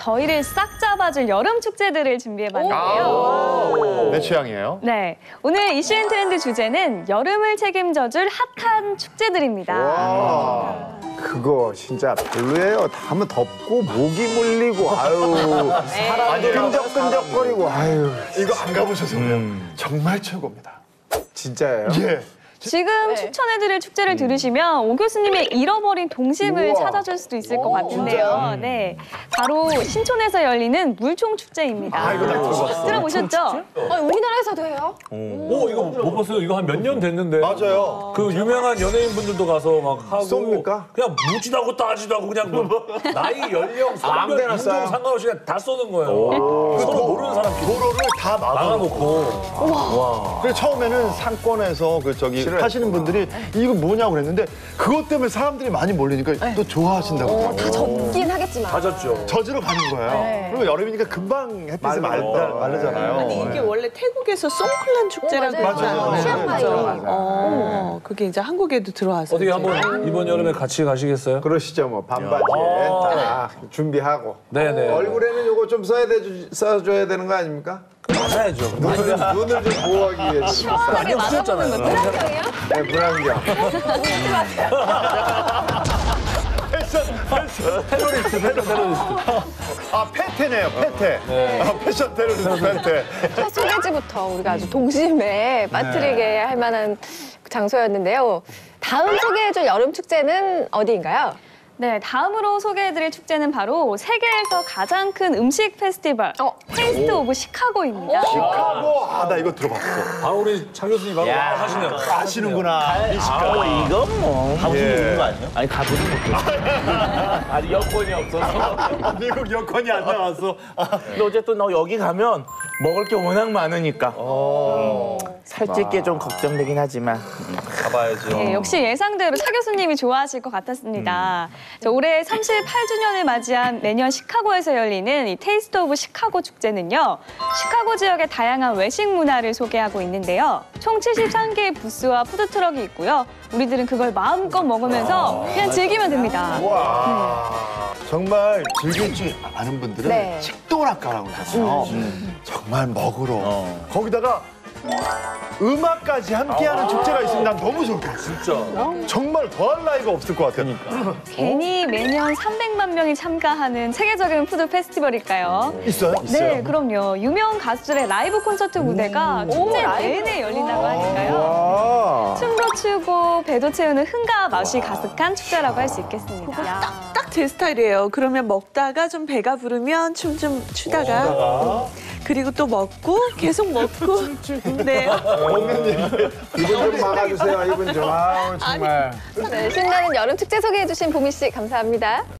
더위를 싹 잡아줄 여름 축제들을 준비해봤는데요. 내 취향이에요. 네, 오늘 이슈앤 트렌드 주제는 여름을 책임져줄 핫한 축제들입니다. 와, 그거 진짜 별로예요. 다 하면 덥고 모기 물리고 아유 끈적끈적거리고 아유 이거 안 가보셔서 그래요. 정말 최고입니다. 진짜예요. 예. 지금 추천해드릴 축제를 들으시면 오 교수님의 잃어버린 동심을 우와. 찾아줄 수도 있을 것 같은데요. 네, 바로 신촌에서 열리는 물총 축제입니다. 아, 이거 나 들어봤어. 들어보셨죠? 아, 우리나라에서도 해요? 오 이거 못 봤어요. 이거 한 몇 년 됐는데. 맞아요. 그 유명한 연예인분들도 가서 막 하고. 쏩니까? 그냥 않고 따지도 않고 그냥 뭐 나이, 연령, 성별, 아무데나 인종 쏴요? 상관없이 그냥 다 쏘는 거예요. 서로 모르는 사람끼리 도로를 다 막아놓고. 막아놓고. 그래서 처음에는 상권에서 그 저기 싫어요. 하시는 분들이 이거 뭐냐고 그랬는데 그것 때문에 사람들이 많이 몰리니까 또 좋아하신다고. 어, 다 젖긴 하겠지만. 맞았죠. 젖으러 가는 거예요. 네. 그리고 여름이니까 금방 햇빛에 말, 말려. 마르잖아요. 아니 이게 원래 태국에서 송클란 축제라고 어, 맞아요. 있잖아요. 맞아요. 치앙마이. 어, 그게 이제 한국에도 들어와서 어떻게 이제. 한번 이번 여름에 같이 가시겠어요? 그러시죠 뭐 반바지에 딱 준비하고 네네. 얼굴에는 요거 좀 써야 돼 써줘야 되는 거 아닙니까? 맞아야죠. 눈을, 눈을 좀 보호하기 위해서 시원하게 맞아보는 것도 불안경이요? 네, 불안경 패션, 패션. 테러리스트, 테러, 테러리스트. 아, 페테네요, 페테. 아, 패션 테러리스트 페테. 첫 소개지부터 우리가 아주 동심에 빠뜨리게 할 만한 장소였는데요. 다음 소개해줄 여름 축제는 어디인가요? 네, 다음으로 소개해드릴 축제는 바로 세계에서 가장 큰 음식 페스티벌 어. 테이스트 오 브 시카고입니다. 시카고. 아, 나 이거 들어봤어. 바로 우리 차 교수님 바로 하시네요. 아시는구나. 미시카. 아, 이건 뭐 가보신 예. 있는 거 아니에요? 아니 가보진 못했어. 아직 여건이 없어서. 미국 여권이 안 나왔어. 근데 어쨌든 너 여기 가면 먹을 게 워낙 많으니까. 살찔 게 좀 걱정되긴 하지만. 가봐야죠. 네, 역시 예상대로 차 교수님이 좋아하실 것 같았습니다. 자, 올해 38주년을 맞이한 매년 시카고에서 열리는 이 테이스트 오브 시카고 축제는요. 시카고 지역의 다양한 외식 문화를 소개하고 있는데요. 총 73개의 부스와 푸드트럭이 있고요. 우리들은 그걸 마음껏 먹으면서 그냥 즐기면 됩니다. 와. 정말 즐길 줄 아는 분들은 네. 식도락가라고 하잖아요. 정말 먹으러. 거기다가 음악까지 함께하는 축제가 있으면 난 너무 좋겠어. 진짜. 정말 더할 나위가 없을 것 같아요. 괜히 매년 300만 명이 참가하는 세계적인 푸드 페스티벌일까요? 있어요? 네, 그럼요. 유명 가수들의 라이브 콘서트 무대가 축제 내내 열린다고 하니까요. 아, 춤도 추고 배도 채우는 흥과 맛이 가득한 축제라고 할 수 있겠습니다. 딱 제 스타일이에요. 그러면 먹다가 좀 배가 부르면 춤 좀 추다가 그리고 또 먹고 계속 먹고 네. 이분 좀 막아주세요 이분 좀 아우 정말 네, 신나는 여름 축제 소개해주신 보미 씨 감사합니다.